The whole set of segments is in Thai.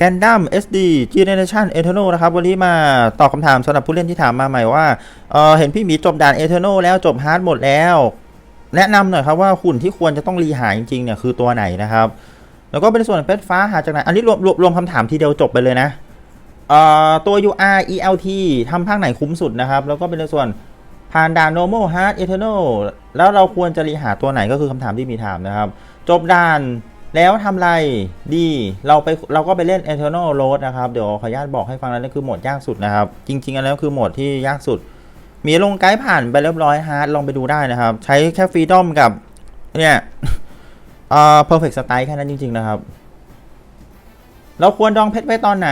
g a n d a m SD Generation Eternal นะครับ วันนี้มาตอบคำถามสำหรับผู้เล่นที่ถามมาใหม่ว่าเออเห็นพี่หมีจบด่าน Eternal แล้วจบฮาร์ดหมดแล้ว แนะนำหน่อยครับว่าหุ่นที่ควรจะต้องรีหายจริงๆเนี่ยคือตัวไหนนะครับ แล้วก็เป็นส่วนเพชรฟ้าหาจากไหน อันนี้รวมรวมรวมคำถามทีเดียวจบไปเลยนะเอ่อตัว UR ELT ทำภาคไหนคุ้มสุดนะครับ แล้วก็เป็นในส่วนผ่านด่าน normal hard eternal แล้วเราควรจะรีหาตัวไหนก็คือคำถามที่มีถามนะครับ จบด่าน แล้วทำไรดีเราไปเราก็ไปเล่น eternal road นะครับ เดี๋ยวขออนุญาตบอกให้ฟังแล้วนั่นคือโหมดยากสุดนะครับ จริง ๆ อันนั้นคือโหมดที่ยากสุด มีลงไกด์ผ่านไปเรียบร้อยฮาร์ดลองไปดูได้นะครับ ใช้แค่ฟรีดอมกับ เนี่ยเอ่อ perfect style แค่นั้นจริง ๆ นะครับ เราควรดองเพชรไว้ตอนไหน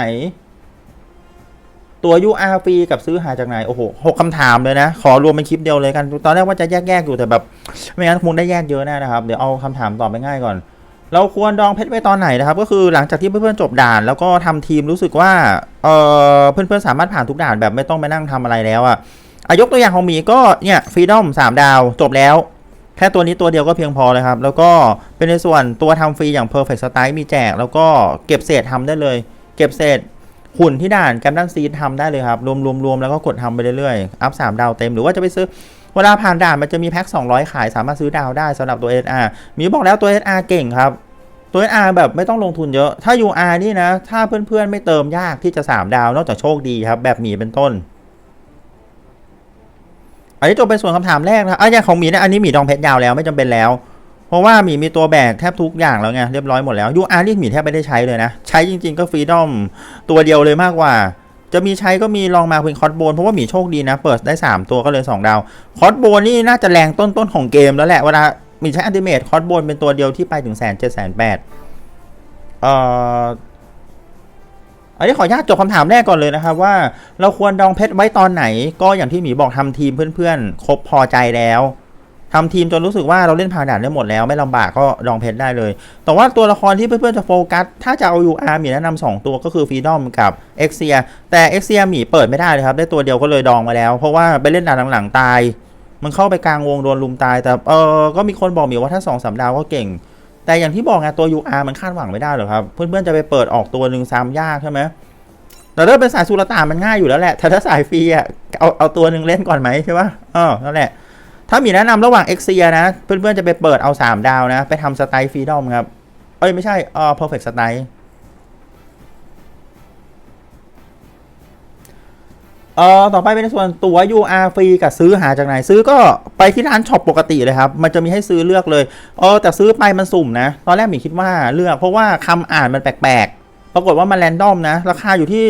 ตัว UR ฟรีกับซื้อหาจากไหน โอ้โหหกคำถามเลยนะ ขอรวมเป็นคลิปเดียวเลยกัน ตอนแรกว่าจะแยกๆอยู่แต่แบบ ไม่งั้นคงได้แยกเยอะแน่นะครับ เดี๋ยวเอาคำถามตอบไปง่ายก่อน เราควรดองเพชรไว้ตอนไหนนะครับ ก็คือหลังจากที่เพื่อนๆจบด่าน แล้วก็ทำทีมรู้สึกว่าเออเพื่อนๆสามารถผ่านทุกด่านแบบไม่ต้องไปนั่งทำอะไรแล้วอะอายกตัวอย่างของหมีก็เนี่ยฟรีดอมสามดาวจบแล้วแค่ตัวนี้ตัวเดียวก็เพียงพอเลยครับ แล้วก็เป็นในส่วนตัวทำฟรีอย่าง Perfect Style มีแจก แล้วก็เก็บเศษทำได้เลย เก็บเศษหุ่นที่ด่านแกมดันซีดทำได้เลยครับ รวมรวมรวมแล้วก็กดทำไปเรื่อยๆ อัพ3ดาวเต็มหรือว่าจะไปซื้อ เวลาผ่านด่านมันจะมีแพ็ค200 ขายสามารถซื้อดาวได้สำหรับตัว SR มีบอกแล้วตัว SR เก่งครับ ตัว SR แบบไม่ต้องลงทุนเยอะ ถ้า UR นี่นะ ถ้าเพื่อนๆไม่เติมยากที่จะ 3 ดาว นอกจากโชคดีครับ แบบหมีเป็นต้น อันนี้จบเป็นส่วนคำถามแรกนะอะอย่างของหมีนะอันนี้หมีดองเพชรยาวแล้วไม่จำเป็นแล้ว เพราะว่าหมีมีตัวแบกแทบทุกอย่างแล้วไงเรียบร้อยหมดแล้ว UR นี่หมีแทบไม่ได้ใช้เลยนะ ใช้จริง ๆ ก็ฟรีดอมตัวเดียวเลยมากกว่า จะมีใช้ก็มีลองมาเป็นคอร์สโบนเพราะว่าหมีโชคดีนะ เปิดได้ 3 ตัวก็เลย 2 ดาว คอร์สโบนนี่น่าจะแรงต้นๆของเกมแล้วแหละเวลามีใช้อันติเมทคอร์สโบนเป็นตัวเดียวที่ไปถึงแสนเจ็ดแสนแปดเอ่ออันนี้ขออนุญาตจบคำถามแรกก่อนเลยนะครับว่าเราควรดองเพชรไว้ตอนไหน ก็อย่างที่หมีบอกทำทีมเพื่อนๆ ครบพอใจแล้ว ทำทีมจนรู้สึกว่าเราเล่นผ่านด่านได้หมดแล้วไม่ลำบากก็ดองเพชรได้เลย แต่ว่าตัวละครที่เพื่อนๆจะโฟกัส ถ้าจะเอา UR มีแนะนำสองตัวก็คือฟ e ดอมกับเอ็กเซียแต่เอ็กเซียมีเปิดไม่ได้เลยครับ ได้ตัวเดียวก็เลยดองมาแล้ว เพราะว่าไปเล่นด่านหลังๆตาย มันเข้าไปกลางวงโดนลุมตาย แต่เออก็มีคนบอกมีว่าถ้าสองสามดาวก็เก่ง แต่อย่างที่บอกไงตัว UR มันคาดหวังไม่ได้หรอกครับเพื่อนๆจะไปเปิดออกตัวหนึ่งซ้ำยากใช่ไหมแต่ถ้าเป็นสายสุรตานมันง่ายอยู่แล้วแหละแต่ถ้าสายฟรีอะเอาเอาตัวหนึ่งเล่นก่อนไหมใช่ปะเออนั่นแหละ ถ้ามีแนะนำระหว่างเอ็กเซียนะ เพื่อนๆจะไปเปิดเอา 3 ดาวนะ ไปทำสไตล์ฟรีดอมครับ เอ้ย ไม่ใช่เออ perfect สไตล์เอ่อต่อไปเป็นส่วนตัว UR ฟรีกับซื้อหาจากไหนซื้อก็ไปที่ร้านช็อปปกติเลยครับ มันจะมีให้ซื้อเลือกเลยเออแต่ซื้อไปมันสุ่มนะ ตอนแรกหมีคิดว่าเลือกเพราะว่าคำอ่านมันแปลกๆ ปรากฏว่ามันแรนดอมนะ ราคาอยู่ที่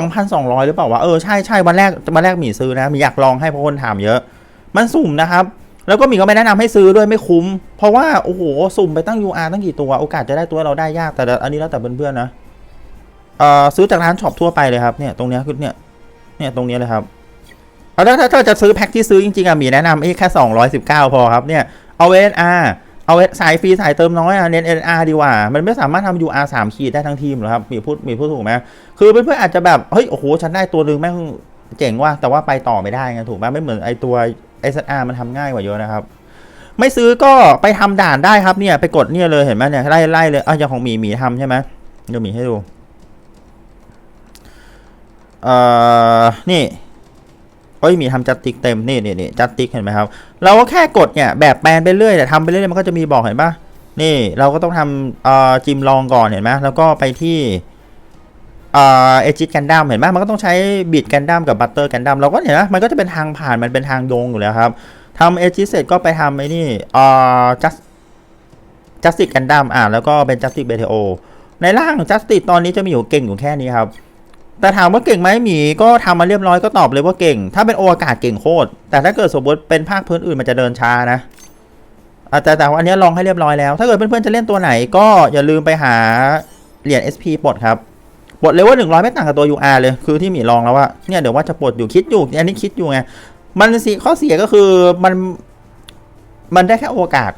2,200 หรือเปล่าวะเออใช่ใช่วันแรกวันแรกหมีซื้อนะหมีอยากลองให้เพราะคนถามเยอะ มันสุ่มนะครับ แล้วก็มีก็ไม่แนะนำให้ซื้อด้วยไม่คุ้ม เพราะว่าโอ้โหสุ่มไปตั้ง UR ตั้งกี่ตัวโอกาสจะได้ตัวเราได้ยากแต่อันนี้แล้วแต่เพื่อนๆนะเอ่อซื้อจากร้านช็อปทั่วไปเลยครับเนี่ยตรงนี้คือเนี่ยเนี่ยตรงนี้เลยครับเอาถ้าถ้าจะซื้อแพ็คที่ซื้อจริงๆอะมีแนะนำไอ้แค่ 219 พอครับเนี่ยเอาเอ r เอาสายฟรีสายเติมน้อยอะเน้น NR ดีกว่า มันไม่สามารถทำ UR 3ขีดได้ทั้งทีมหรอครับ มีพูดมีพูดถูกไหมคือเพื่อนๆอาจจะแบบ เฮ้ย โอ้โห ฉันได้ตัวนึงแม่งเจ๋งว่ะแต่ว่าไปต่อไม่ได้ไงถูกไหมไม่เหมือนไอตัว SR มันทำง่ายกว่าเยอะนะครับ ไม่ซื้อก็ไปทำด่านได้ครับเนี่ย ไปกดเนี่ยเลยเห็นไหมเนี่ยไล่ไล่เลยอะอย่างของหมีหมีทำใช่ไหมเดี๋ยวหมีให้ดูเอ่อนี่เอ้ยมีทำจัดติ๊กเต็มนี่นี่นี่จัดติ๊กเห็นไหมครับ เราก็แค่กดเนี่ยแบบแปลนไปเรื่อยแต่ทำไปเรื่อยมันก็จะมีบอกเห็นปะนี่เราก็ต้องทำเอ่อจิมลองก่อนเห็นไหมแล้วก็ไปที่ เอจิตกันดั้มเห็นไหมมันก็ต้องใช้บิดกันดั้มกับบัตเตอร์กันดั้มเราก็เห็นไหมมันก็จะเป็นทางผ่านมันเป็นทางโยงอยู่แล้วครับทำเอจิเสร็จก็ไปทำไอ้นี่เอ่อจัสจัสติกกันดั้มอ่าแล้วก็เป็นจัสติกเบเทโอในร่างจัสติกตอนนี้จะมีอยู่เก่งอยู่แค่นี้ครับ แต่ถามว่าเก่งไหมหมีก็ทำมาเรียบร้อยก็ตอบเลยว่าเก่ง ถ้าเป็นโออากาศเก่งโคตรแต่ถ้าเกิดสมมติเป็นภาคพื้นอื่นมันจะเดินช้านะอ่แต่แต่อันนี้ลองให้เรียบร้อยแล้ว ถ้าเกิดเพื่อนๆจะเล่นตัวไหนก็อย่าลืมไปหาเหรียญ SP ปลดครับ ปลดเลยว่า100ไม่ต่างกับตัว UR เลย คือที่มีลองแล้วว่าเนี่ยเดี๋ยวว่าจะปลดอยู่คิดอยู่ อันนี้คิดอยู่ไง มันสิข้อเสียก็คือมัน มันได้แค่โอกาส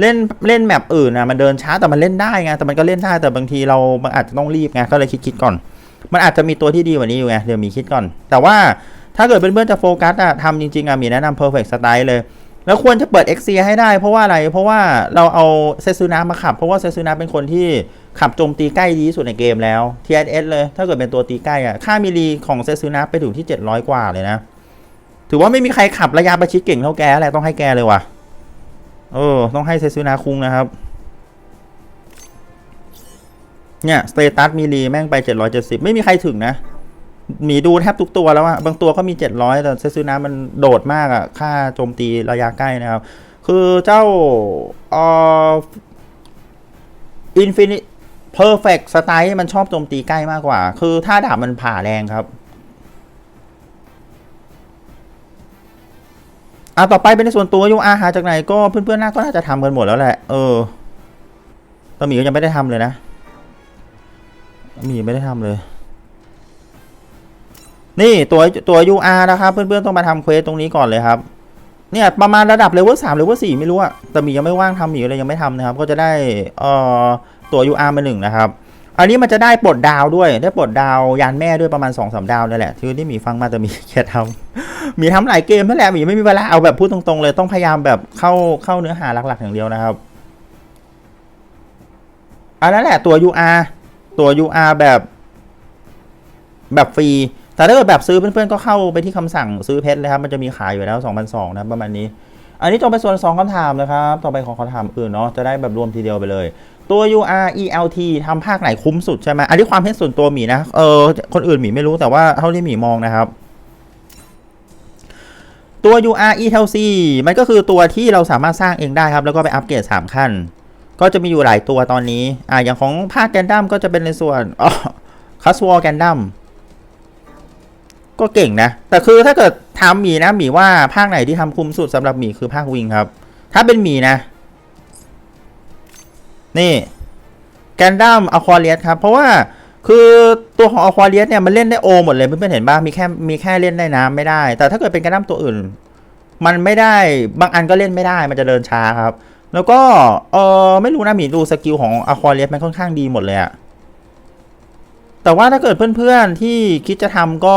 เล่นเล่นแมปอื่นนะมันเดินช้าแต่มันเล่นได้ไงแต่มันก็เล่นได้แต่บางทีเรามันอาจจะต้องรีบไงก็เลยคิดคิดก่อน มันอาจจะมีตัวที่ดีกว่านี้อยู่ไงเดี๋ยวมีคิดก่อน แต่ว่าถ้าเกิดเพื่อนๆจะโฟกัสอะทำจริงๆอะมีแนะนำ perfect style เลยแล้วควรจะเปิด XC ให้ได้เพราะว่าอะไร เพราะว่าเราเอาเซซูนามาขับ เพราะว่าเซซูนาเป็นคนที่ ขับโจมตีใกล้ดีที่สุดในเกมแล้ว TSS เลย ถ้าเกิดเป็นตัวตีใกล้อะค่ามิลีของเซซูนาไปถึงที่ 700 กว่าเลยนะ ถือว่าไม่มีใครขับระยะประชิดเก่งเท่าแกอะไรต้องให้แกเลยว่ะ เออ ต้องให้เซซูนาคุงนะครับ เนี่ย สเตตัสมีรีแม่งไป 770 ไม่มีใครถึงนะหมีดูแทบทุกตัวแล้วอะบางตัวก็มี 700 แต่เซซูนามันโดดมากอะค่าโจมตีระยะใกล้นะครับ คือเจ้าอ่ออินฟินิ เพอร์เฟกต์สไตล์มันชอบโจมตีใกล้มากกว่า คือถ้าดาบมันผ่าแรงครับอะต่อไปเป็นในส่วนตัวยูอาหาจากไหนก็เพื่อนๆน่าก็น่าจะทำกันหมดแล้วแหละ เออตมีก็ยังไม่ได้ทำเลยนะมีไม่ได้ทำเลย นี่ตัวตัว UR นะครับ เพื่อนๆต้องมาทำเควสตรงนี้ก่อนเลยครับ เนี่ยประมาณระดับเลเวลสามเลเวลสี่ไม่รู้อะแต่มียังไม่ว่างทำมีเลยยังไม่ทำนะครับ ก็จะได้เอ่อ ตัว UR มาหนึ่งนะครับ อันนี้มันจะได้ปลดดาวด้วย ได้ปลดดาวยานแม่ด้วยประมาณ2อสดาวนี่แหละที่ที่หมีฟังมาแต่มีแค่ทำมีทำหลายเกมนั่นแหละหมีไม่มีเวลาเอาแบบพูดตรงๆเลยต้องพยายามแบบเข้าเข้าเนื้อหาหลัก ๆ อย่างเดียวนะครับอันนั้นแหละตัว UR ตัว UR แบบแบบฟรี แต่ถ้าเกิดแบบซื้อเพื่อนๆก็เข้าไปที่คำสั่งซื้อเพชรเลยครับ มันจะมีขายอยู่แล้ว2,200นะประมาณนี้ อันนี้จบไปส่วน2คำถามนะครับ ต่อไปของคำถามอื่นเนาะ จะได้แบบรวมทีเดียวไปเลย ตัว UR ELT ทำภาคไหนคุ้มสุดใช่ไหมอันนี้ความเห็นส่วนตัวหมีนะ เออ คนอื่นหมีไม่รู้แต่ว่าเท่าที่หมีมองนะครับ ตัว UR ELC มันก็คือตัวที่เราสามารถสร้างเองได้ครับ แล้วก็ไปอัปเกรด3 ขั้น ก็จะมีอยู่หลายตัวตอนนี้ อ่าอย่างของภาคแกนดัมก็จะเป็นในส่วนอ๋อคัสวอลแกนดัมก็เก่งนะ แต่คือถ้าเกิดทำหมีนะหมีว่าภาคไหนที่ทำคุ้มสุดสำหรับหมีคือภาควิงครับ ถ้าเป็นหมีนะ นี่แกนดัมอควาเรียสครับ เพราะว่าคือตัวของอควาเรียสเนี่ยมันเล่นได้โอหมดเลยเพื่อนๆเห็นบ้างมีแค่มีแค่เล่นได้น้ำไม่ได้ แต่ถ้าเกิดเป็นแกนดัมตัวอื่น มันไม่ได้บางอันก็เล่นไม่ได้มันจะเดินช้าครับ แล้วก็เออไม่รู้นะหมีดูสกิลของอควาเรียสมันค่อนข้างดีหมดเลยอะแต่ว่าถ้าเกิดเพื่อนๆที่คิดจะทำก็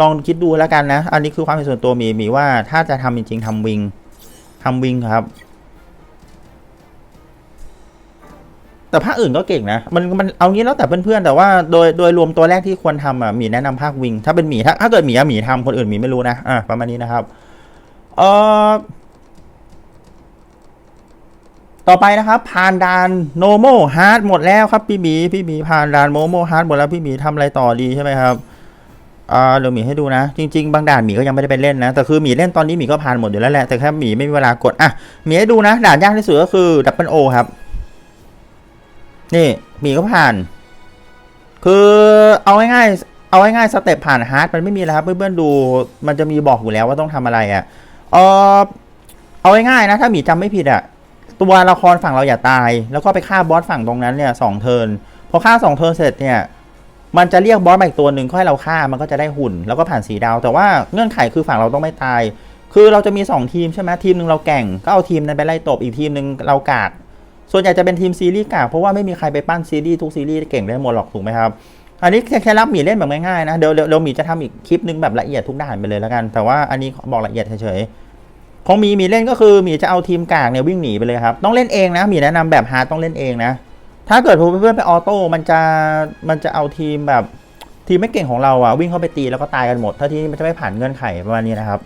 ลองคิดดูแล้วกันนะ อันนี้คือความเป็นส่วนตัวมีมีว่าถ้าจะทำจริงๆทำวิงทำวิงครับ แต่ภาคอื่นก็เก่งนะ มันมันเอางี้แล้วแต่เพื่อนๆ แต่ว่าโดยโดยรวมตัวแรกที่ควรทำอะหมีแนะนำภาควิง ถ้าเป็นหมีถ้าถ้าเกิดหมีอะหมีทำคนอื่นหมีไม่รู้นะอะประมาณนี้นะครับเอ่อต่อไปนะครับ ผ่านด่านโนโมฮาร์ดหมดแล้วครับพี่หมีพี่หมีผ่านด่านโนโมฮาร์ดหมดแล้วพี่หมีทำอะไรต่อดีใช่ไหมครับอ่าเดี๋ยวหมีให้ดูนะ จริง ๆ บางด่านหมีก็ยังไม่ได้ไปเล่นนะ แต่คือหมีเล่นตอนนี้หมีก็ผ่านหมดอยู่แล้วแหละแต่แค่หมีไม่มีเวลากดอะหมีให้ดูนะ ด่านยากที่สุดก็คือดับเบิลโอครับ นี่หมีก็ผ่าน คือเอาง่ายๆเอาง่ายๆสเต็ปผ่านฮาร์ดมันไม่มีแล้วครับเพื่อนๆดู มันจะมีบอกอยู่แล้วว่าต้องทำอะไรอะเออเอาง่ายๆนะ ถ้าหมีจำไม่ผิดอะตัวละครฝั่งเราอย่าตาย แล้วก็ไปฆ่าบอสฝั่งตรงนั้นเนี่ยสองเทิร์นพอฆ่าสองเทิร์นเสร็จเนี่ยมันจะเรียกบอสมาอีกตัวหนึ่งค่อยเราฆ่ามันก็จะได้หุ่น แล้วก็ผ่านสีดาว แต่ว่าเงื่อนไขคือฝั่งเราต้องไม่ตาย คือเราจะมี 2 ทีมใช่ไหมทีมหนึ่งเราแก่งก็เอาทีมนั้นไปไล่ตบอีกทีมหนึ่งเรากาก ส่วนใหญ่จะเป็นทีมซีรีส์กากเพราะว่าไม่มีใครไปปั้นซีรีส์ทุกซีรีส์เก่งได้หมดหรอกถูกไหมครับอันนี้แค่รับหมีเล่นแบบง่ายๆนะเดี๋ยวเดี๋ยวหมีจะทำอีกคลิปหนึงแบบละเอียดทุกด่านไปเลยแล้วกัน แต่ว่าอันนี้บอกละเอียดเฉยๆของหมีหมีเล่นก็คือหมีจะเอาทีมกากเนี่ยวิ่งหนีไปเลยครับต้องเล่นเองนะหมีแนะนำแบบฮาร์ดต้องเล่นเองนะถ้าเกิดเพื่อนๆไปออโต้มันจะมันจะเอาทีมแบบทีมไม่เก่งของเราอะวิ่งเข้าไปตีแล้วก็ตายกันหมดถ้าที่มันจะไม่ผ่านเงื่อนไขประมาณนี้นะครับ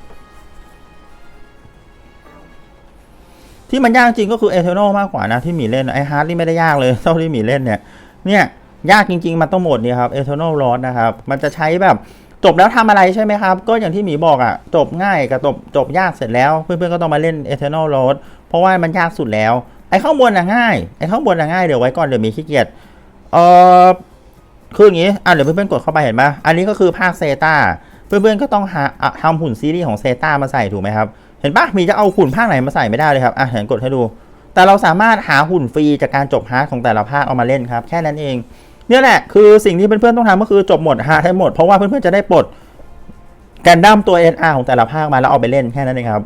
ที่มันยากจริงก็คือเอเทอร์นมากกว่านะที่หมีเล่นไอฮาร์ดนี่ไม่ได้ยากเลยเท่าที่หมีเล่นเนี่ยเนี่ยยากจริง ๆ มันต้องหมดนี้ครับ Eternal Lost นะครับมันจะใช้แบบจบแล้วทำอะไรใช่ไหมครับ ก็อย่างที่หมีบอกอะ่ะ จบง่ายกับจบจบยากเสร็จแล้ว เพื่อนๆก็ต้องมาเล่น Eternal Lost เพราะว่ามันยากสุดแล้ว ไอข้างบนน่ะง่ายไอข้างบนน่ะง่ายเดี๋ยวไว้ก่อนเดี๋ยวมีขี้เกียจเออคืออย่างนี้อะเดี๋ยวเพื่อนๆกดเข้าไปเห็นไหมอันนี้ก็คือภาคเซตาเพื่อนๆก็ต้องหาทำหุ่นซีรีส์ของเซตามาใส่ถูกไหมครับ เห็นปะมีจะเอาหุ่นภาคไหนมาใส่ไม่ได้เลยครับอะเห็นกดให้ดู แต่เราสามารถหาหุ่นฟรีจากการจบฮาร์ดของแต่ละภาคเอามาเล่นครับ แค่นั้นเองเนี่ยแหละคือสิ่งที่เพื่อนๆต้องทำก็คือจบหมดฮาร์ดให้หมด เพราะว่าเพื่อนๆจะได้ปลดแกนดั้มตัว NR ของแต่ละภาคมาแล้วเอาไปเล่นแค่นั้นเองครับ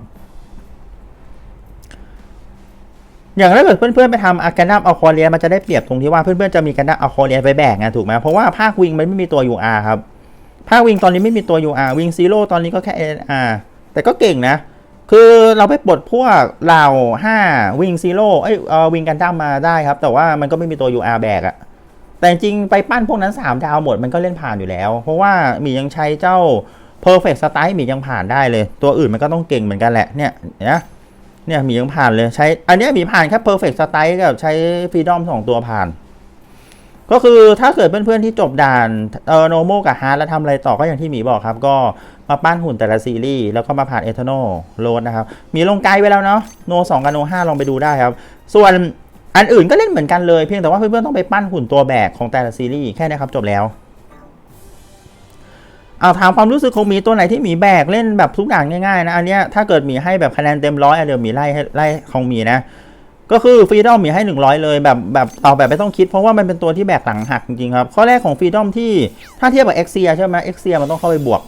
อย่างถ้าเกิดเพื่อนๆไปทำอาการดั้มเอาคอเรียมันจะได้เปรียบตรงที่ว่าเพื่อนๆจะมีการดั้มเอาคอเรียไปแบกไงถูกไหมเพราะว่าภาควิงมันไม่มีตัว UR ครับภาควิงตอนนี้ไม่มีตัว UR วิงซีโร่ตอนนี้ก็แค่ NR แต่ก็เก่งนะ คือเราไปปลดพวกเหล่าวิงซีโร่เอ้ยเอวิงกันดั้มมาได้ครับ แต่ว่ามันก็ไม่มีตัว UR แบกอะแต่จริงไปปั้นพวกนั้น 3 ดาวหมดมันก็เล่นผ่านอยู่แล้ว เพราะว่าหมียังใช้เจ้า perfect style หมียังผ่านได้เลย ตัวอื่นมันก็ต้องเก่งเหมือนกันแหละเนี่ยนะเนี่ยหมียังผ่านเลยใช้อันเนี้ยหมีผ่านแค่ perfect style กับใช้ freedom สองตัวผ่าน ก็คือถ้าเกิดเพื่อนๆที่จบด่านเออโนโมกับฮาร์ดแล้วทำอะไรต่อก็อย่างที่หมีบอกครับ ก็มาปั้นหุ่นแต่ละซีรีส์แล้วก็มาผ่านเอทานอลโรดนะครับ มีลงไกด์ไว้แล้วเนาะโนสองกับโนห้าลองไปดูได้ครับ ส่วนอันอื่นก็เล่นเหมือนกันเลยเพียงแต่ว่าเพื่อนๆต้องไปปั้นหุ่นตัวแบกของแต่ละซีรีส์แค่นี้ครับจบแล้วเอาถามความรู้สึกของหมีตัวไหนที่หมีแบกเล่นแบบทุกอย่างง่ายๆนะอันเนี้ยถ้าเกิดหมีให้แบบคะแนนเต็มร้อยเดี๋ยวหมีไล่ให้ไล่ของหมีนะ ก็คือฟรีดอมมีให้ 100 เลยแบบแบบเอาแบบไม่ต้องคิดเพราะว่ามันเป็นตัวที่แบกหลังหักจริงๆครับ ข้อแรกของฟรีดอมที่ถ้าเทียบกับเอ็กเซียใช่ไหมเอ็กเซียมันต้องเข้าไปบวก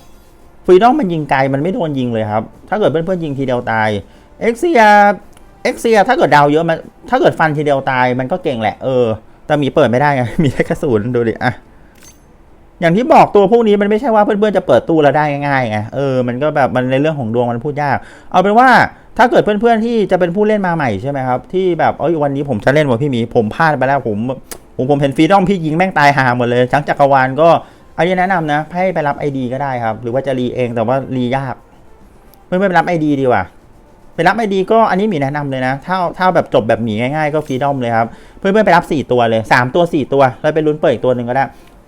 ฟรีดอมมันยิงไกลมันไม่โดนยิงเลยครับ ถ้าเกิดเพื่อนๆยิงทีเดียวตายเอ็กเซียเอ็กเซียถ้าเกิดดาวเยอะมันถ้าเกิดฟันทีเดียวตายมันก็เก่งแหละเออแต่มีเปิดไม่ได้ไงมีแค่กระสุนดูดิอะอย่างที่บอกตัวพวกนี้มันไม่ใช่ว่าเพื่อนๆจะเปิดตู้แล้วได้ง่ายๆไงเออมันก็แบบมันในเรื่องของดวงมันพูดยาก เอาเป็นว่า ถ้าเกิดเพื่อนๆที่จะเป็นผู้เล่นมาใหม่ใช่ไหมครับ ที่แบบเอ้ยวันนี้ผมจะเล่นว่ะพี่หมีผมพลาดไปแล้วผมผมผมเห็นฟรีดอมพี่ยิงแม่งตายหาหมดเลยทั้งจักรวาลก็อันนี้แนะนำนะ ให้ไปรับ ID ก็ได้ครับ หรือว่าจะรีเองแต่ว่ารียากเพื่อนๆไปรับ ID ดีกว่าไปรับ ID ก็อันนี้มีแนะนำเลยนะ ถ้าถ้าแบบจบแบบหมีง่ายๆก็ฟรีดอมเลยครับ เพื่อนๆไปรับ 4 ตัวเลย 3 ตัว 4 ตัวแล้วไปลุ้นเปิดอีกตัวหนึ่งก็ได้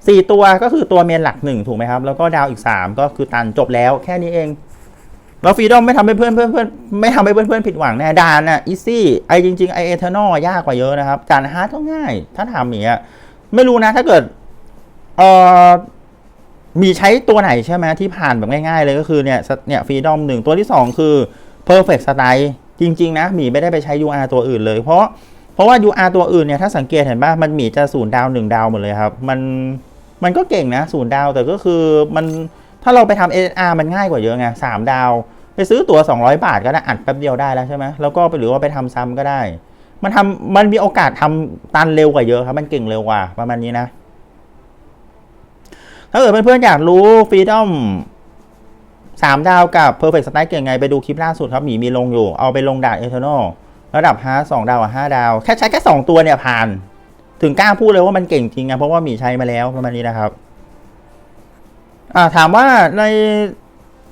สี่ตัวก็คือตัวเมนหลักหนึ่งถูกไหมครับ แล้วก็ดาวอีก 3 ก็คือตันจบแล้วแค่นี้เอง แล้วฟรีดอมไม่ทำให้เพื่อนเพื่อนเพื่อนไม่ทำให้เพื่อนเพื่อนผิดหวังแน่ดานอะอีซี่ไอจริงๆไอเอเทอร์นอยากกว่าเยอะนะครับจานฮาร์ดก็ง่าย ถ้าทำอย่างเงี้ยไม่รู้นะถ้าเกิดเอ่อมีใช้ตัวไหนใช่ไหมที่ผ่านแบบง่ายๆเลยก็คือเนี่ยเนี่ยฟรีดอมหนึ่งตัวที่ 2 คือ perfect style จริง ๆ นะหมีไม่ได้ไปใช้ UR ตัวอื่นเลย เพราะเพราะว่า UR ตัวอื่นเนี่ยถ้าสังเกตเห็นป่ะมันหมีจะศูนย์ดาวหนึ่งดาวหมดเลยครับ มันมันก็เก่งนะศูนย์ดาวแต่ก็คือมัน ถ้าเราไปทำ SR มันง่ายกว่าเยอะไงสามดาว ไปซื้อตั๋ว 200 บาทก็ได้อัดแป๊บเดียวได้แล้วใช่ไหมแล้วก็ไปหรือว่าไปทำซ้ำก็ได้ มันทำมันมีโอกาสทำตันเร็วกว่าเยอะครับ มันเก่งเร็วกว่าประมาณนี้นะ ถ้าเกิดเพื่อนๆอยากรู้ฟรีดอมสามดาวกับ Perfect Strike เก่งไงไปดูคลิปล่าสุดครับหมีมีลงอยู่ เอาไปลงด่านเอเทอร์นอลระดับฮาสองดาวกับห้าดาว แค่ใช้แค่สองตัวเนี่ยผ่าน ถึงกล้าพูดเลยว่ามันเก่งจริงไงเพราะว่าหมีใช้มาแล้วประมาณนี้นะครับ อ่าถามว่าใน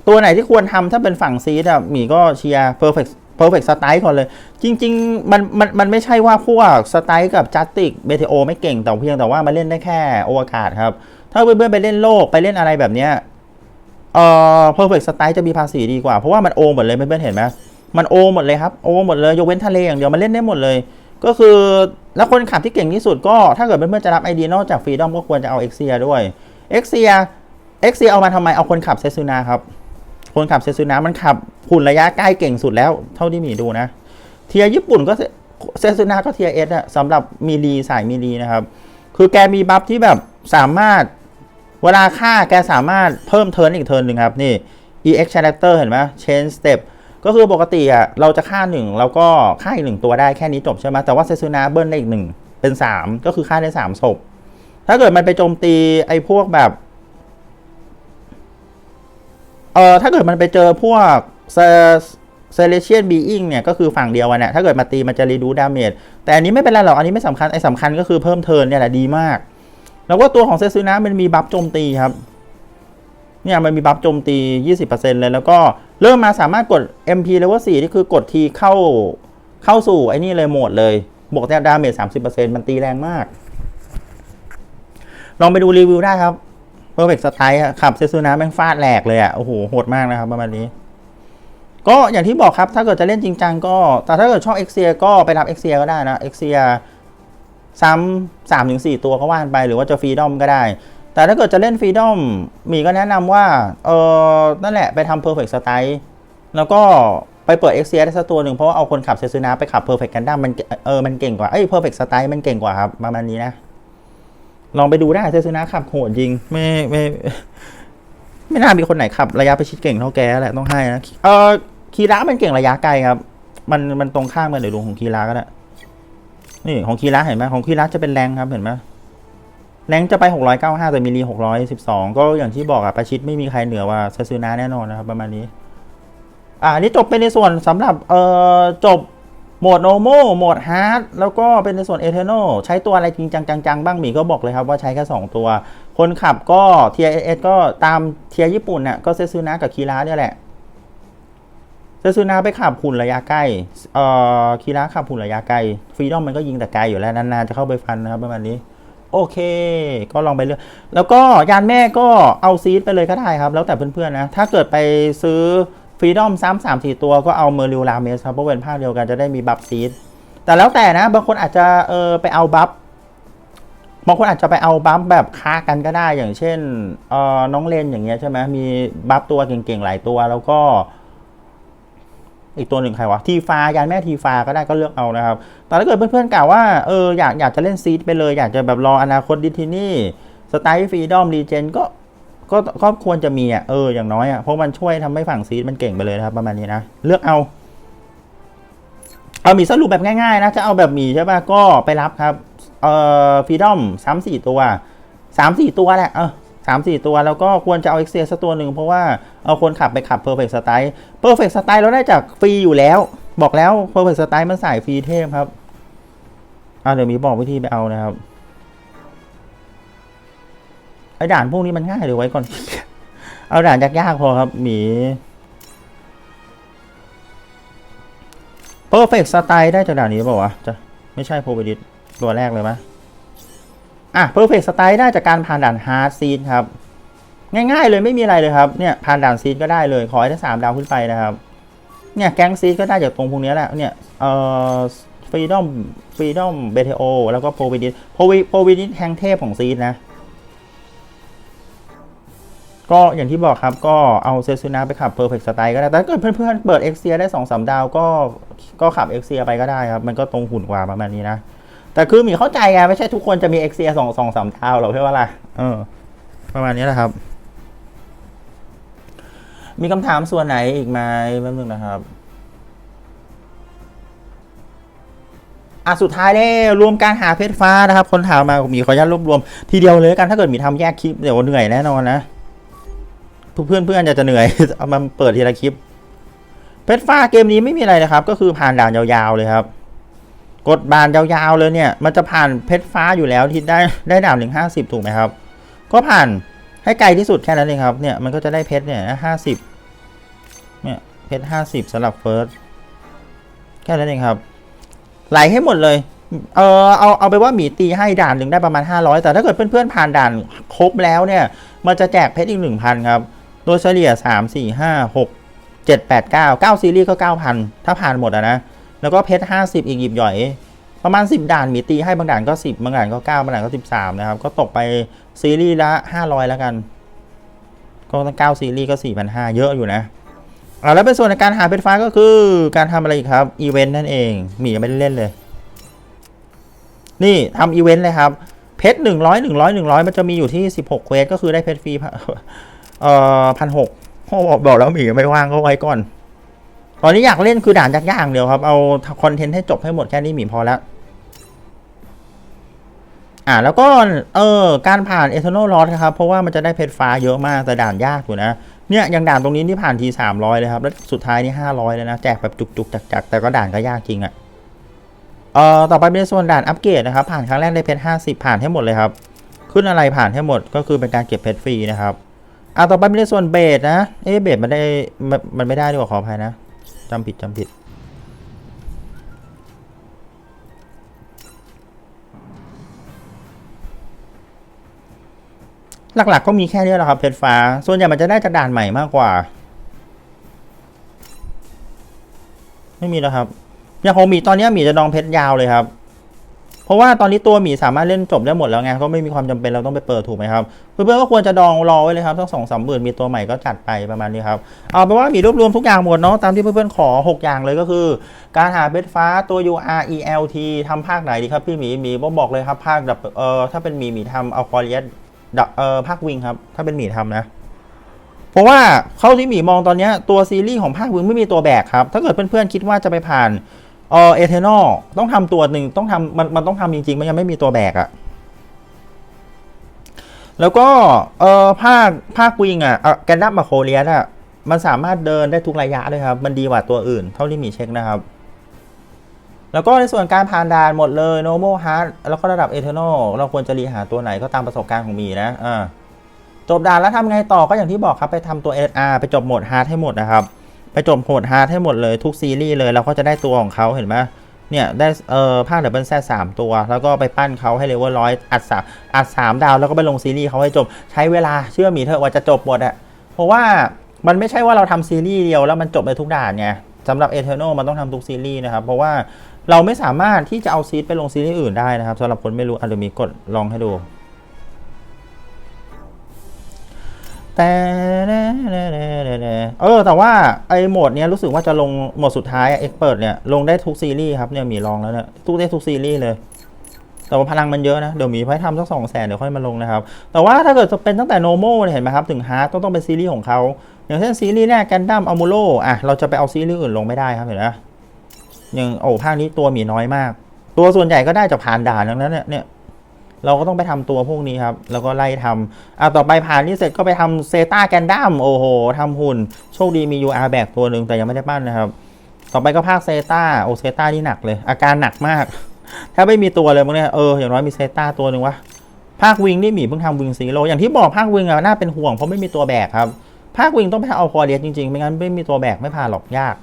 ตัวไหนที่ควรทำถ้าเป็นฝั่งซีดอะหมีก็เชียร์ perfect perfect style ก่อนเลย จริง ๆ มันมันมันไม่ใช่ว่าพวกสไตล์กับจัสติกเบทโอไม่เก่งแต่เพียงแต่ว่ามาเล่นได้แค่โอวากาศครับ ถ้าเพื่อนๆไปเล่นโลกไปเล่นอะไรแบบเนี้ยเอ่อ perfect style จะมีภาษีดีกว่า เพราะว่ามันโอหมดเลยเพื่อนๆเห็นไหมมันโอหมดเลยครับโอหมดเลยยกเว้นทะเลอย่างเดียวมันเล่นได้หมดเลย ก็คือแล้วคนขับที่เก่งที่สุดก็ถ้าเกิดเพื่อนๆจะรับไอเดียนอกจากฟรีดอมก็ควรจะเอาเอ็กเซียด้วยเอ็กเซีย เอ็กเซีเอามาทำไมเอาคนขับเซซูนาครับ คนขับเซซูนามันขับหุ่นระยะใกล้เก่งสุดแล้ว เท่าที่มีดูนะ เทียร์ญี่ปุ่นก็เซซูนาก็เทียร์เอสอะสำหรับมีลีสายมีลีนะครับ คือแกมีบัฟที่แบบสามารถเวลาฆ่าแกสามารถเพิ่มเทิร์นอีกเทิร์นหนึ่งครับนี่ EX Character เห็นไหม Chain Step ก็คือปกติอะเราจะฆ่าหนึ่งแล้วก็ฆ่าอีกหนึ่งตัวได้แค่นี้จบใช่ไหมแต่ว่าเซซูนาเบิ้ลได้อีกหนึ่งเป็นสามก็คือฆ่าได้สามศพถ้าเกิดมันไปโจมตีไอ้พวกแบบ เอ่อถ้าเกิดมันไปเจอพวกเซเลเชียนบีอิงเนี่ยก็คือฝั่งเดียวกันเนี่ยถ้าเกิดมาตีมันจะรีดูดาเมจแต่อันนี้ไม่เป็นไรหรอก อันนี้ไม่สำคัญ ไอ้สำคัญก็คือเพิ่มเทิร์นเนี่ยแหละดีมาก แล้วก็ตัวของเซซูนะมันมีบัฟโจมตีครับ เนี่ยมันมีบัฟโจมตี 20%เลย แล้วก็เริ่มมาสามารถกด MP level 4ที่คือกดทีเข้าเข้าสู่ไอ้นี่เลยโหมดเลย บวกแต่ดาเมจ30%มันตีแรงมาก ลองไปดูรีวิวได้ครับ เพอร์เฟกต์สไตล์ขับเซซูนะแม่งฟาดแหลกเลยอะโอ้โหโหดมากนะครับประมาณนี้ ก็อย่างที่บอกครับถ้าเกิดจะเล่นจริงจังก็ แต่ถ้าเกิดชอบเอ็กเซียก็ไปรับเอ็กเซียก็ได้นะเอ็กเซียซ้ำสามถึงสี่ตัวก็ว่านไปหรือว่าจะฟรีดอมก็ได้ แต่ถ้าเกิดจะเล่นฟรีดอมมีก็แนะนำว่าเออนั่นแหละไปทำ Perfect Style แล้วก็ไปเปิด x อ s ได้สักตัวหนึ่งเพราะว่าเอาคนขับเซซูนาไปขับ Perfect Gundam มันเออมันเก่งกว่าเอ้ย Perfect Style มันเก่งกว่าครับประมาณนี้นะ ลองไปดูได้เซซูนาขับโหดจริงไม่ไม่ไม่น่ามีคนไหนขับ ระยะประชิดเก่งเท่าแกแหละต้องให้นะเออคีระมันเก่งระยะไกลครับ มันมันตรงข้ามกันเดี๋ยวดูของคีระก็ได้นี่ของคีระเห็นไหมของคีระจะเป็นแรงครับเห็นไหมแรงจะไป 695 แต่มิลลี612 ก็อย่างที่บอกอะประชิดไม่มีใครเหนือว่าเซซูนาแน่นอนนะครับประมาณนี้ อ่านี่จบเป็นในส่วนสำหรับเอ่อจบ โหมดโนโมโหมดฮาร์ดแล้วก็เป็นในส่วนเอเทโนใช้ตัวอะไรจริงจังจังๆบ้างหมีก็บอกเลยครับว่าใช้แค่2 ตัว คนขับก็เทียเอสก็ตามเทียญี่ปุ่นน่ะก็เซซูนากับคีระเนี่ยแหละเซซูนาไปขับหุ่นระยะใกล้ เอ่อ คีระขับหุ่นระยะไกล ฟรีดอมมันก็ยิงแต่ไกลอยู่แล้วนานๆจะเข้าไปฟันนะครับประมาณนี้ โอเค ก็ลองไปเลือก แล้วก็ยานแม่ก็เอาซีดไปเลยก็ได้ครับ แล้วแต่เพื่อนๆนะ ถ้าเกิดไปซื้อ ฟรีดอมซ้ำสามสี่ตัวก็เอาเมอริลลาเมสครับเพราะเป็นภาคเดียวกันจะได้มีบัฟซีดแต่แล้วแต่นะ บางคนอาจจะเออไปเอาบัฟบางคนอาจจะไปเอาบัฟแบบค้ากันก็ได้อย่างเช่นเออน้องเลนอย่างเงี้ยใช่ไหมมีบัฟตัวเก่งๆหลายตัวแล้วก็ อีกตัวหนึ่งใครวะทีฟายานแม่ทีฟาก็ได้ก็เลือกเอานะครับ แต่ถ้าเกิดเพื่อนๆกล่าวว่าเอออยากอยากจะเล่นซีดไปเลย อยากจะแบบรออนาคตดิทีนี่สไตล์ฟรีดอมรีเจนก็ ก็ก็ควรจะมีอะเอออย่างน้อยอะเพราะมันช่วยทำให้ฝั่งซีดมันเก่งไปเลยนะครับ ประมาณนี้นะเลือกเอาเอามีสรุปแบบง่ายๆนะจะเอาแบบมีใช่ป่ะก็ไปรับครับเอ่อฟรีดอมสามสี่ตัวสามสี่ตัวแหละเออสามสี่ตัวแล้วก็ควรจะเอาเอ็กเซียสักตัวหนึ่งเพราะว่าเอาคนขับไปขับ Perfect Style Perfect Style เราได้จากฟรีอยู่แล้ว บอกแล้ว Perfect Style มันสายฟรีเทพครับอ่าเดี๋ยวมีบอกวิธีไปเอานะครับ ไอ้ด่านพวกนี้มันง่ายเดี๋ยวไว้ก่อน เอาด่านยากๆพอครับหมี Perfect Style ได้จากด่านนี้เปล่าวะจะไม่ใช่โพวิดิตตัวแรกเลยไหมอะ Perfect Style ได้จากการผ่านด่าน Hard Seed ครับ ง่ายๆเลยไม่มีอะไรเลยครับเนี่ยผ่านด่านซีดก็ได้เลยขอให้ได้สามดาวขึ้นไปนะครับเนี่ยแก๊งซีดก็ได้จากตรงพวกนี้แหละเนี่ยเอ่อฟรีดอมฟรีดอมเบเทโอแล้วก็โพวิดิตโพวิโพวิดิตแทงเทพของซีดนะ ก็อย่างที่บอกครับก็เอาเซซูนาไปขับ Perfect Style ก็ได้ แต่ถ้าเกิดเพื่อนๆเปิดเอ็กเซียได้2อสดาวก็ก็ขับเอ็กเซียไปก็ได้ครับ มันก็ตรงหุ่นกว่าประมาณนี้นะ แต่คือหมีเข้าใจไงไม่ใช่ทุกคนจะมีเอ็กเซียสองสองสามดาวหรอกใช่ไหมล่ะเออประมาณนี้แหละครับ มีคำถามส่วนไหนอีกไหมแป๊บนึงนะครับอะสุดท้ายเลยรวมการหาเพชรฟ้านะครับ คนถามมามีขออนุญาตรวบรวมทีเดียวเลยกันถ้าเกิดมีทำแยกคลิปเดี๋ยวเหนื่อยแน่นอนนะ เพื่อนเพื่อนๆจะจะเหนื่อย เอามาเปิดทีละคลิป เพชรฟ้าเกมนี้ไม่มีอะไรนะครับ ก็คือผ่านด่านยาวๆเลยครับ กดบานยาวๆเลยเนี่ย มันจะผ่านเพชรฟ้าอยู่แล้วที่ได้ได้ด่านหนึ่งห้าสิบถูกไหมครับ ก็ผ่านให้ไกลที่สุดแค่นั้นเองครับ เนี่ยมันก็จะได้เพชรเนี่ยห้าสิบเนี่ยเพชรห้าสิบสำหรับเฟิร์สแค่นั้นเองครับ ไหลให้หมดเลย เออเอาเอาไปว่าหมีตีให้ด่านหนึ่งได้ประมาณ 500 แต่ถ้าเกิดเพื่อนๆผ่านด่านครบแล้วเนี่ย มันจะแจกเพชรอีก 1,000 ครับ โดยเฉลี่ย 3 4 5 6 7 8 9 9 ซีรีส์ก็ 9,000 ถ้าผ่านหมดอะนะ แล้วก็เพชร 50 อีกหยิบหย่อย ประมาณ 10 ด่านมีตีให้บางด่านก็ 10 บางด่านก็ 9 บางด่านก็ 13 นะครับ ก็ตกไปซีรีส์ละ 500 แล้วกัน ก็ตั้ง9ซีรีส์ก็ 4,500 เยอะอยู่นะอ่าแล้วเป็นส่วนในการหาเพชรฟ้าก็คือการทำอะไรอีกครับ อีเวนต์นั่นเองมีไม่ได้เล่นเลย นี่ทำอีเวนต์เลยครับ เพชรหนึ่งร้อยหนึ่งร้อยหนึ่งร้อยมันจะมีอยู่ที่สิบหกเควส ก็คือได้เพชรฟรี เอ่อพันหกบอกบอกแล้วหมีไม่ว่างก็ไว้ก่อน ตอนนี้อยากเล่นคือด่านยากๆเดียวครับ เอาคอนเทนต์ให้จบให้หมดแค่นี้หมีพอแล้ว อ่าแล้วก็เออการผ่านเอท e น a l ล o ครับ เพราะว่ามันจะได้เพชรฟ้าเยอะมากแต่ด่านยากอยู่นะ เนี่ยอย่างด่านตรงนี้ที่ผ่านทีสามร้อยเลยครับ แล้วสุดท้ายนี่ห้าร้อยเลยนะ แจกแบบจุกๆจักๆแต่ก็ด่านก็ยากจริงอะ่ะเอ่อต่อไปเป็นส่วนด่านอัปเกรดนะครับ ผ่านครั้งแรกได้เพชรห้าสิบผ่านให้หมดเลยครับ ขึ้นอะไรผ่านให้หมดก็คือเป็นการเก็บเพชรฟรีนะครับ อ่าต่อไปเป็นในส่วนเบสนะ เอ๊ะเบสมันได้มันไม่ได้ดีกว่าขออภัยนะจำผิดจำผิด หลักๆก็มีแค่นี้แหละครับเพชรฟ้า ส่วนใหญ่มันจะได้จากด่านใหม่มากกว่า ไม่มีแล้วครับย่างของมีตอนนี้มีจะดองเพชรยาวเลยครับ เพราะว่าตอนนี้ตัวหมีสามารถเล่นจบได้หมดแล้วไงก็ไม่มีความจำเป็นเราต้องไปเปิดถูกไหมครับเพื่อนๆก็ควรจะดองรอไว้เลยครับทั้งสองสามหมื่นมีตัวใหม่ก็จัดไปประมาณนี้ครับเอาเป็นว่าหมีรวบรวมทุกอย่างหมดเนาะตามที่เพื่อนๆขอ 6 อย่างเลยก็คือ การหาเบสฟ้าตัว U R E L T ทำภาคไหนดีครับพี่หมีหมีบอกบอกเลยครับภาคแบบเออถ้าเป็นหมีหมีทำเอาคอเรีสดับเออภาควิงครับถ้าเป็นหมีทำนะเพราะว่าเข้าที่หมีมองตอนนี้ตัวซีรีส์ของภาควิงไม่มีตัวแบกครับ ถ้าเกิดเพื่อนๆคิดว่าจะไปผ่าน เออเอเทนอลต้องทำตัวหนึ่งต้องทำมันมันต้องทำจริงๆ มันยังไม่มีตัวแบกอะแล้วก็เออภาคภาควิงอะแกนดับมาโคเรียสอะมันสามารถเดินได้ทุกระยะเลยครับ มันดีกว่าตัวอื่น เท่าที่มีเช็คนะครับ แล้วก็ในส่วนการผ่านด่านหมดเลย normal hard แล้วก็ระดับ eternal เราควรจะรีหาตัวไหนก็ตามประสบการณ์ของมีนะอ่าจบด่านแล้วทำไงต่อก็อย่างที่บอกครับไปทำตัว SR ไปจบโหมด hard ให้หมดนะครับ ไปจบโหมด hard ให้หมดเลยทุกซีรีส์เลยเราก็จะได้ตัวของเขาเห็นไหมเนี่ยได้เอ่อภาคเดบเบิลแซสามตัว แล้วก็ไปปั้นเขาให้เลเวลร้อยอัดสามอัดสามดาว แล้วก็ไปลงซีรีส์เขาให้จบ ใช้เวลาเชื่อมีเถอะว่าจะจบหมดอะเพราะว่ามันไม่ใช่ว่าเราทำซีรีส์เดียวแล้วมันจบในทุกด่านไงสำหรับ Eternal มันต้องทำทุกซีรีส์นะครับ เพราะว่าเราไม่สามารถที่จะเอาซีดไปลงซีรีส์อื่นได้นะครับสำหรับคนไม่รู้อะเดี๋ยวมีกดลองให้ดู แต่เออ แต่ว่าไอ้โหมดเนี้ยรู้สึกว่าจะลงโหมดสุดท้ายเอ็กเปิดเนี่ยลงได้ทุกซีรีส์ครับเนี่ยมีลองแล้วเนี่ยทุกได้ทุกซีรีส์เลย แต่ว่าพลังมันเยอะนะ เดี๋ยวมีไว้ทำสักสองแสนเดี๋ยวค่อยมาลงนะครับ แต่ว่าถ้าเกิดจะเป็นตั้งแต่โนโมเนี่ยเห็นไหมครับ ถึงฮาร์ดต้องต้องเป็นซีรีส์ของเขา อย่างเช่นซีรีส์แรกแกนดัมอัมูโลอะเราจะไปเอาซีรีส์อื่นลงไม่ได้ครับเห็นไหมอย่างโอ้ภาคนี้ตัวมีน้อยมาก ตัวส่วนใหญ่ก็ได้จากผ่านด่านทั้งนั้นเนี่ย เราก็ต้องไปทำตัวพวกนี้ครับ แล้วก็ไล่ทำอะต่อไปผ่านนี่เสร็จก็ไปทำเซตาแกนดัมโอ้โหทำหุ่น โชคดีมี UR แบกตัวหนึ่งแต่ยังไม่ได้ปั้นนะครับ ต่อไปก็ภาคเซตาโอเซตานี่หนักเลย อาการหนักมาก ถ้าไม่มีตัวเลยมึงเนี่ยเอออย่างน้อยมีเซตาตัวหนึ่งวะภาควิงนี่หมีเพิ่งทำวิงซีโร่อย่างที่บอกภาควิงอะน่าเป็นห่วงเพราะไม่มีตัวแบกครับภาควิงต้องไปเอาคอเรียสจริงๆ ไม่งั้นไม่มีตัวแบกไม่ผ่านหรอกยาก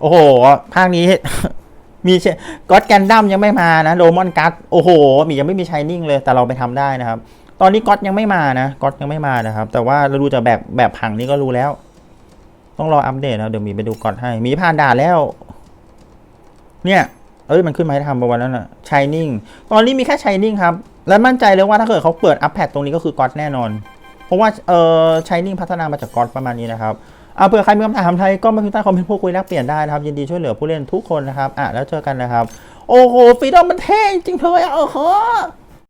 โอ้โห ภาคนี้ มีก็อดแกนดัมยังไม่มานะโดมอนกัสโอ้โห มียังไม่มีชายนิ่งเลย แต่เราไปทำได้นะครับ ตอนนี้ก็อดยังไม่มานะก็อดยังไม่มานะครับ แต่ว่าเราดูจากแบบแบบผังนี้ก็รู้แล้ว ต้องรออัปเดตนะเดี๋ยวมีไปดูก็อดให้ มีผ่านด่านแล้ว เนี่ยเอ้ยมันขึ้นมาให้ทำประวันนั้นอะชายนิ่งตอนนี้มีแค่ชายนิ่งครับ และมั่นใจเลยว่าถ้าเกิดเขาเปิดอัปแพดตรงนี้ก็คือก็อดแน่นอน เพราะว่าเออชายนิ่งพัฒนามาจากก็อดประมาณนี้นะครับ เอาเผื่อใครมีคำถามไทยก็มาพิมพ์ใต้คอมเมนต์พูดคุยแลกเปลี่ยนได้นะครับ ยินดีช่วยเหลือผู้เล่นทุกคนนะครับอะแล้วเจอกันนะครับ โอ้โหฟีดอมมันเท่จริงเลยอะเออเหอะ